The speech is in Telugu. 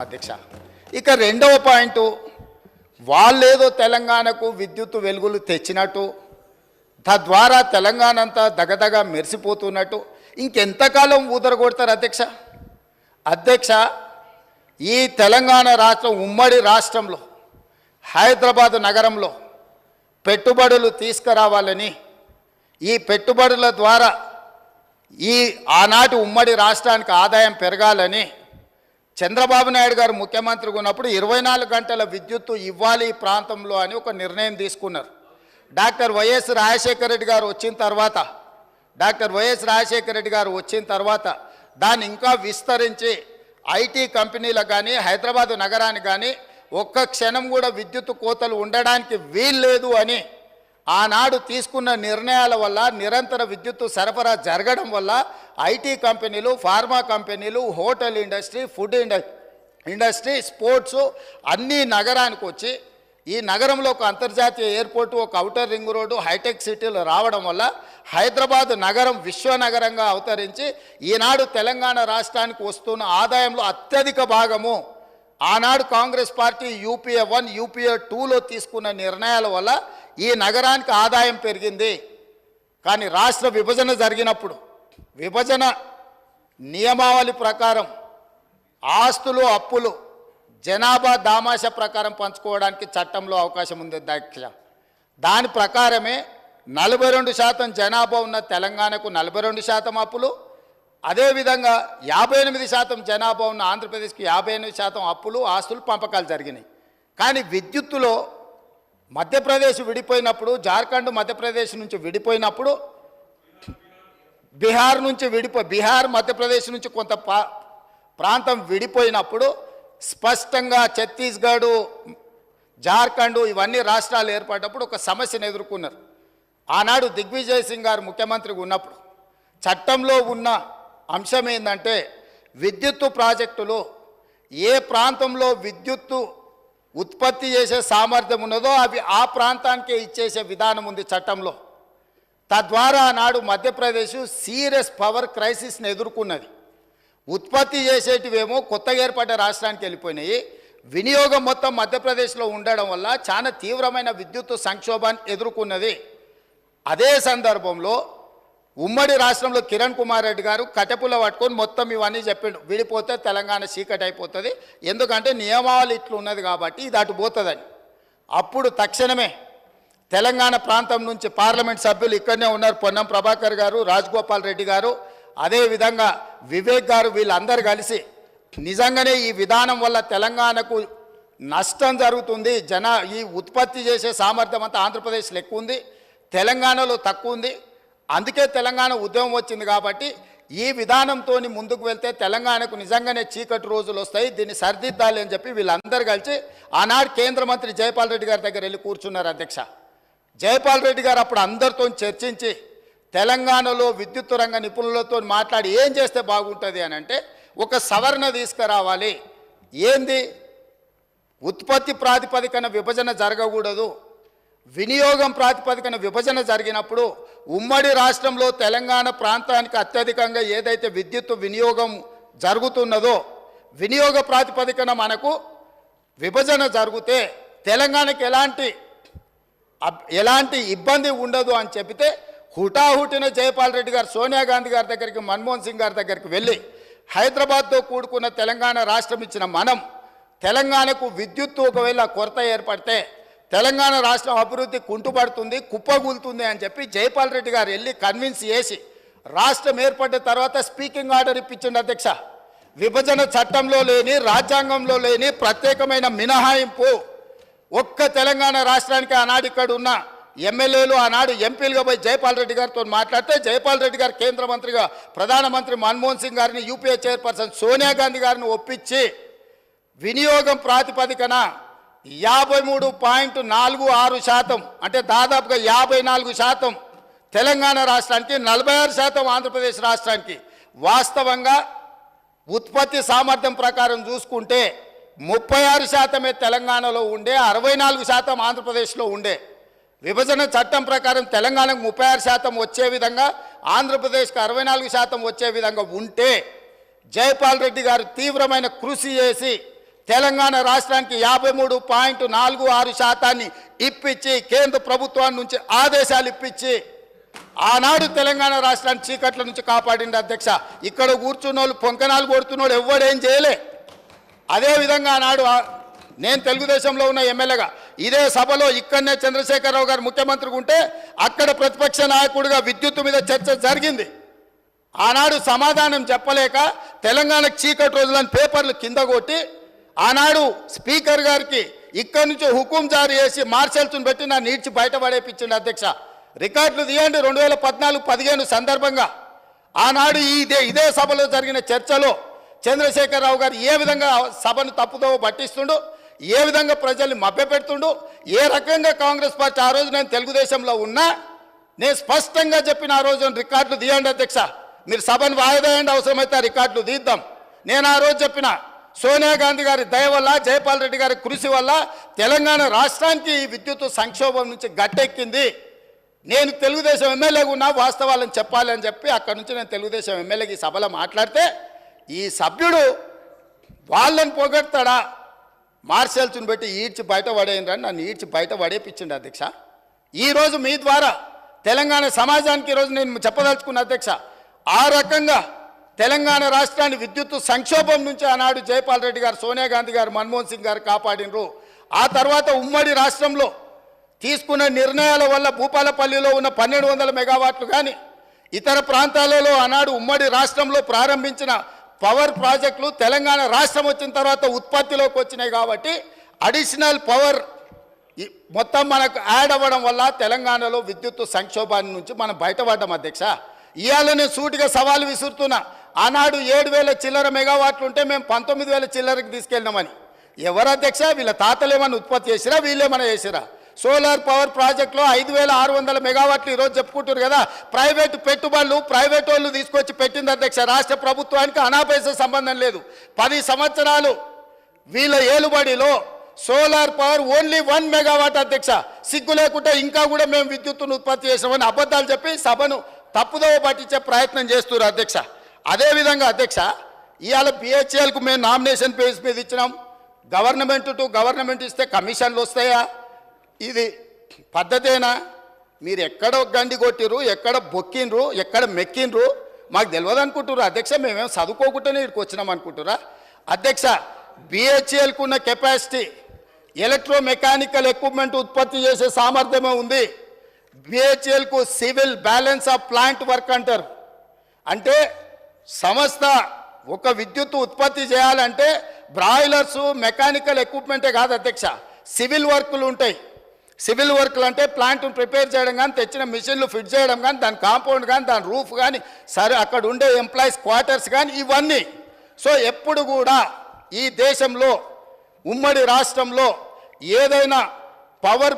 అధ్యక్ష. ఇక రెండవ పాయింట్ వాళ్ళేదో తెలంగాణకు విద్యుత్ వెలుగులు తెచ్చినట్టు తద్వారా తెలంగాణ అంతా దగదగ మెరిసిపోతున్నట్టు ఇంకెంతకాలం ఊదరగొడతారు అధ్యక్ష? అధ్యక్ష ఈ తెలంగాణ రాష్ట్రం ఉమ్మడి రాష్ట్రంలో హైదరాబాద్ నగరంలో పెట్టుబడులు తీసుకురావాలని ఈ పెట్టుబడుల ద్వారా ఈ ఆనాటి ఉమ్మడి రాష్ట్రానికి ఆదాయం పెరగాలని చంద్రబాబు నాయుడు గారు ముఖ్యమంత్రిగా ఉన్నప్పుడు ఇరవై నాలుగు గంటల విద్యుత్తు ఇవ్వాలి ఈ ప్రాంతంలో అని ఒక నిర్ణయం తీసుకున్నారు. డాక్టర్ వైఎస్ రాజశేఖర రెడ్డి గారు వచ్చిన తర్వాత డాక్టర్ వైఎస్ రాజశేఖర రెడ్డి గారు వచ్చిన తర్వాత దాన్ని ఇంకా విస్తరించి ఐటీ కంపెనీలకు కానీ హైదరాబాద్ నగరానికి కానీ ఒక్క క్షణం కూడా విద్యుత్ కోతలు ఉండడానికి వీల్లేదు అని ఆనాడు తీసుకున్న నిర్ణయాల వల్ల నిరంతర విద్యుత్తు సరఫరా జరగడం వల్ల ఐటీ కంపెనీలు ఫార్మా కంపెనీలు hotel industry food industry sports అన్నీ నగరానికి వచ్చి ఈ నగరంలో ఒక అంతర్జాతీయ ఎయిర్పోర్టు ఒక అవుటర్ రింగ్ రోడ్డు హైటెక్ సిటీలు రావడం వల్ల హైదరాబాద్ నగరం విశ్వనగరంగా అవతరించి ఈనాడు తెలంగాణ రాష్ట్రానికి వస్తున్న ఆదాయంలో అత్యధిక భాగము ఆనాడు Congress party UPA one UPA టూలో తీసుకున్న నిర్ణయాల వల్ల ఈ నగరానికి ఆదాయం పెరిగింది. కానీ రాష్ట్ర విభజన జరిగినప్పుడు విభజన నియమావళి ప్రకారం ఆస్తులు అప్పులు జనాభా దామాష ప్రకారం పంచుకోవడానికి చట్టంలో అవకాశం ఉంది దాఖ్య దాని ప్రకారమే నలభై రెండు శాతం జనాభా ఉన్న తెలంగాణకు నలభై రెండు శాతం అప్పులు అదేవిధంగా యాభై ఎనిమిది శాతం జనాభా ఉన్న ఆంధ్రప్రదేశ్కి యాభై ఎనిమిది శాతం అప్పులు ఆస్తులు పంపకాలు జరిగినాయి. కానీ విద్యుత్తులో మధ్యప్రదేశ్ విడిపోయినప్పుడు జార్ఖండ్ మధ్యప్రదేశ్ నుంచి విడిపోయినప్పుడు బీహార్ నుంచి విడిపో బీహార్ మధ్యప్రదేశ్ నుంచి కొంత ప్రాంతం విడిపోయినప్పుడు స్పష్టంగా ఛత్తీస్గఢ్ జార్ఖండ్ ఇవన్నీ రాష్ట్రాలు ఏర్పడినప్పుడు ఒక సమస్యను ఎదుర్కొన్నారు. ఆనాడు దిగ్విజయ్ సింగ్ గారు ముఖ్యమంత్రిగా ఉన్నప్పుడు చట్టంలో ఉన్న అంశం ఏంటంటే విద్యుత్తు ప్రాజెక్టులు ఏ ప్రాంతంలో విద్యుత్తు ఉత్పత్తి చేసే సామర్థ్యం ఉన్నదో అవి ఆ ప్రాంతానికే ఇచ్చేసే విధానం ఉంది చట్టంలో. తద్వారా నాడు మధ్యప్రదేశ్ సీరియస్ పవర్ క్రైసిస్ని ఎదుర్కొన్నది. ఉత్పత్తి చేసేటివేమో కొత్తగా ఏర్పడ్డ రాష్ట్రానికి వెళ్ళిపోయినాయి. వినియోగం మొత్తం మధ్యప్రదేశ్లో ఉండడం వల్ల చాలా తీవ్రమైన విద్యుత్ సంక్షోభాన్ని ఎదుర్కొన్నది. అదే సందర్భంలో ఉమ్మడి రాష్ట్రంలో కిరణ్ కుమార్ రెడ్డి గారు కటపుల పట్టుకొని మొత్తం ఇవన్నీ చెప్పిండు. విడిపోతే తెలంగాణ చీకటి అయిపోతుంది. ఎందుకంటే నియమావళి ఇట్లు ఉన్నది కాబట్టి ఇది అటు పోతుందని. అప్పుడు తక్షణమే తెలంగాణ ప్రాంతం నుంచి పార్లమెంట్ సభ్యులు ఇక్కడనే ఉన్నారు. పొన్నం ప్రభాకర్ గారు రాజగోపాల్ రెడ్డి గారు. అదేవిధంగా వివేక్ గారు వీళ్ళందరూ కలిసి నిజంగానే ఈ విధానం వల్ల తెలంగాణకు నష్టం జరుగుతుంది. జన ఈ ఉత్పత్తి చేసే సామర్థ్యం అంతా ఆంధ్రప్రదేశ్లో ఎక్కువ ఉంది తెలంగాణలో తక్కువ ఉంది అందుకే తెలంగాణ ఉద్యమం వచ్చింది కాబట్టి ఈ విధానంతో ముందుకు వెళ్తే తెలంగాణకు నిజంగానే చీకటి రోజులు వస్తాయి. దీన్ని సరిదిద్దాలి అని చెప్పి వీళ్ళందరూ కలిసి ఆనాడు కేంద్ర మంత్రి జయపాల్ రెడ్డి గారి దగ్గర వెళ్ళి కూర్చున్నారు అధ్యక్ష. జయపాల్ రెడ్డి గారు అప్పుడు అందరితో చర్చించి తెలంగాణలో విద్యుత్ రంగ నిపుణులతో మాట్లాడి ఏం చేస్తే బాగుంటుంది అని అంటే ఒక సవరణ తీసుకురావాలి. ఏంది? ఉత్పత్తి ప్రాతిపదికన విభజన జరగకూడదు. వినియోగం ప్రాతిపదికన విభజన జరిగినప్పుడు ఉమ్మడి రాష్ట్రంలో తెలంగాణ ప్రాంతానికి అత్యధికంగా ఏదైతే విద్యుత్ వినియోగం జరుగుతున్నదో వినియోగ ప్రాతిపదికన మనకు విభజన జరిగితే తెలంగాణకి ఎలాంటి అబ్- ఎలాంటి ఇబ్బంది ఉండదు అని చెబితే హుటాహుటిన జయపాల్ రెడ్డి గారు సోనియా గాంధీ గారి దగ్గరికి మన్మోహన్ సింగ్ గారి దగ్గరికి వెళ్ళి హైదరాబాద్తో కూడుకున్న తెలంగాణ రాష్ట్రం ఇచ్చిన మనం తెలంగాణకు విద్యుత్తు ఒకవేళ కొరత ఏర్పడితే తెలంగాణ రాష్ట్రం అభివృద్ధి కుంటుపడుతుంది కుప్పగూలుతుంది అని చెప్పి జైపాల్ రెడ్డి గారు వెళ్ళి కన్విన్స్ చేసి రాష్ట్రం ఏర్పడిన తర్వాత స్పీకింగ్ ఆర్డర్ ఇప్పించండి అధ్యక్ష. విభజన చట్టంలో లేని రాజ్యాంగంలో లేని ప్రత్యేకమైన మినహాయింపు ఒక్క తెలంగాణ రాష్ట్రానికి ఆనాడు ఇక్కడ ఉన్న ఎమ్మెల్యేలు ఆనాడు ఎంపీలుగా పోయి జైపాల్ రెడ్డి గారితో మాట్లాడితే జైపాల్ రెడ్డి గారు కేంద్ర మంత్రిగా ప్రధానమంత్రి మన్మోహన్ సింగ్ గారిని యూపీఏ చైర్పర్సన్ సోనియా గాంధీ గారిని ఒప్పించి వినియోగం ప్రాతిపదికన యాభై మూడు పాయింట్ నాలుగు ఆరు శాతం అంటే దాదాపుగా యాభై నాలుగు శాతం తెలంగాణ రాష్ట్రానికి నలభై ఆరు శాతం ఆంధ్రప్రదేశ్ రాష్ట్రానికి. వాస్తవంగా ఉత్పత్తి సామర్థ్యం ప్రకారం చూసుకుంటే ముప్పై ఆరు శాతమే తెలంగాణలో ఉండే అరవై నాలుగు శాతం ఆంధ్రప్రదేశ్లో ఉండే. విభజన చట్టం ప్రకారం తెలంగాణకు ముప్పై ఆరు శాతం వచ్చే విధంగా ఆంధ్రప్రదేశ్కి అరవై నాలుగు శాతం వచ్చే విధంగా ఉంటే జయపాల్ రెడ్డి గారు తీవ్రమైన కృషి చేసి తెలంగాణ రాష్ట్రానికి యాభై మూడు పాయింట్ నాలుగు ఆరు శాతాన్ని ఇప్పించి కేంద్ర ప్రభుత్వాన్ని నుంచి ఆదేశాలు ఇప్పించి ఆనాడు తెలంగాణ రాష్ట్రాన్ని చీకట్ల నుంచి కాపాడింది అధ్యక్ష. ఇక్కడ కూర్చున్న వాళ్ళు పొంకనాలు కొడుతున్న వాళ్ళు చేయలే అదేవిధంగా ఆనాడు నేను తెలుగుదేశంలో ఉన్న ఎమ్మెల్యేగా ఇదే సభలో ఇక్కడనే చంద్రశేఖరరావు గారు ముఖ్యమంత్రిగా ఉంటే అక్కడ ప్రతిపక్ష నాయకుడిగా విద్యుత్ మీద చర్చ జరిగింది. ఆనాడు సమాధానం చెప్పలేక తెలంగాణ చీకటి రోజులను పేపర్లు కింద కొట్టి ఆనాడు స్పీకర్ గారికి ఇక్కడి నుంచి హుకుం జారీ చేసి మార్షల్స్ని పెట్టి నా నీడ్చి బయటపడేపించండి అధ్యక్ష. రికార్డులు తీయండి. రెండు వేల పద్నాలుగు పదిహేను సందర్భంగా ఆనాడు ఈ ఇదే ఇదే సభలో జరిగిన చర్చలో చంద్రశేఖరరావు గారు ఏ విధంగా సభను తప్పుదోవ పట్టిస్తుండు ఏ విధంగా ప్రజల్ని మభ్యపెడుతుండు ఏ రకంగా కాంగ్రెస్ పార్టీ ఆ రోజు నేను తెలుగుదేశంలో ఉన్నా నేను స్పష్టంగా చెప్పిన ఆ రోజు రికార్డులు తీయండి అధ్యక్ష. మీరు సభను వాయిదాయండి అవసరమైతే ఆ రికార్డులు తీద్దాం. నేను ఆ రోజు చెప్పిన సోనియా గాంధీ గారి దయ వల్ల జయపాల్ రెడ్డి గారి కృషి వల్ల తెలంగాణ రాష్ట్రానికి ఈ విద్యుత్ సంక్షోభం నుంచి గట్టెక్కింది. నేను తెలుగుదేశం ఎమ్మెల్యేగా ఉన్నా వాస్తవాలను చెప్పాలి అని చెప్పి అక్కడి నుంచి నేను తెలుగుదేశం ఎమ్మెల్యేకి ఈ సభలో మాట్లాడితే ఈ సభ్యుడు వాళ్ళని పొగడతాడా? మార్షల్స్ని పెట్టి ఈడ్చి బయట పడేయండి నన్ను ఈడ్చి బయట పడేపించండి అధ్యక్ష. ఈరోజు మీ ద్వారా తెలంగాణ సమాజానికి ఈరోజు నేను చెప్పదలుచుకున్న అధ్యక్ష ఆ రకంగా తెలంగాణ రాష్ట్రాన్ని విద్యుత్ సంక్షోభం నుంచి ఆనాడు జయపాల్ రెడ్డి గారు సోనియా గాంధీ గారు మన్మోహన్ సింగ్ గారు కాపాడినరు. ఆ తర్వాత ఉమ్మడి రాష్ట్రంలో తీసుకున్న నిర్ణయాల వల్ల భూపాలపల్లిలో ఉన్న పన్నెండు వందల మెగావాట్లు కానీ ఇతర ప్రాంతాలలో ఆనాడు ఉమ్మడి రాష్ట్రంలో ప్రారంభించిన పవర్ ప్రాజెక్టులు తెలంగాణ రాష్ట్రం వచ్చిన తర్వాత ఉత్పత్తిలోకి వచ్చినాయి కాబట్టి అడిషనల్ పవర్ మొత్తం మనకు యాడ్ అవ్వడం వల్ల తెలంగాణలో విద్యుత్ సంక్షోభాన్ని నుంచి మనం బయటపడ్డాం అధ్యక్ష. ఇవాళ నేను సూటిగా సవాలు విసురుతున్నా. ఆనాడు ఏడు వేల చిల్లర మెగావాట్లు ఉంటే మేము పంతొమ్మిది వేల చిల్లరకి తీసుకెళ్ళినామని. ఎవరు అధ్యక్ష? వీళ్ళ తాతలేమన్నా ఉత్పత్తి చేసిరా? వీళ్ళేమన్నా చేసిరా? సోలార్ పవర్ ప్రాజెక్టులో ఐదు వేల ఆరు వందల మెగావాట్లు ఈరోజు చెప్పుకుంటారు కదా. ప్రైవేటు పెట్టుబడులు ప్రైవేట్ వాళ్ళు తీసుకొచ్చి పెట్టింది అధ్యక్ష. రాష్ట్ర ప్రభుత్వానికి అనాపేస సంబంధం లేదు. పది సంవత్సరాలు వీళ్ళ ఏలుబడిలో solar power only one megawatt అధ్యక్ష. సిగ్గు లేకుండా ఇంకా కూడా మేము విద్యుత్తును ఉత్పత్తి చేసామని అబద్ధాలు చెప్పి సభను తప్పుదోవ పట్టించే ప్రయత్నం చేస్తున్నారు అధ్యక్ష. అదేవిధంగా అధ్యక్ష ఇవాళ బిహెచ్ఎల్కు మేము నామినేషన్ పేజ్ మీద ఇచ్చినాం. గవర్నమెంట్ టు గవర్నమెంట్ ఇస్తే కమిషన్లు వస్తాయా? ఇది పద్ధతేనా మీరు ఎక్కడ గండి కొట్టిర్రు ఎక్కడ బొక్కిండ్రు ఎక్కడ మెక్కిండ్రు? మాకు తెలియదు అనుకుంటుర్రు. అధ్యక్ష మేమేం చదువుకోకుండానే ఇక్కడికి వచ్చినాం అనుకుంటురా అధ్యక్ష బిహెచ్ఎల్కు ఉన్న కెపాసిటీ ఎలక్ట్రో మెకానికల్ ఎక్విప్మెంట్ ఉత్పత్తి చేసే సామర్థ్యమే ఉంది. బిహెచ్ఎల్కు civil balance of plant work అంటారు. అంటే సంస్థ ఒక విద్యుత్ ఉత్పత్తి చేయాలంటే బ్రాయిలర్స్ మెకానికల్ ఎక్విప్మెంటే కాదు అధ్యక్ష. సివిల్ వర్కులు ఉంటాయి. సివిల్ వర్క్లు అంటే ప్లాంట్ను ప్రిపేర్ చేయడం కానీ తెచ్చిన మిషన్లు ఫిట్ చేయడం కానీ దాని కాంపౌండ్ కానీ దాని రూఫ్ కానీ సరే అక్కడ ఉండే ఎంప్లాయీస్ క్వార్టర్స్ కానీ ఇవన్నీ. సో ఎప్పుడు కూడా ఈ దేశంలో ఉమ్మడి రాష్ట్రంలో ఏదైనా పవర్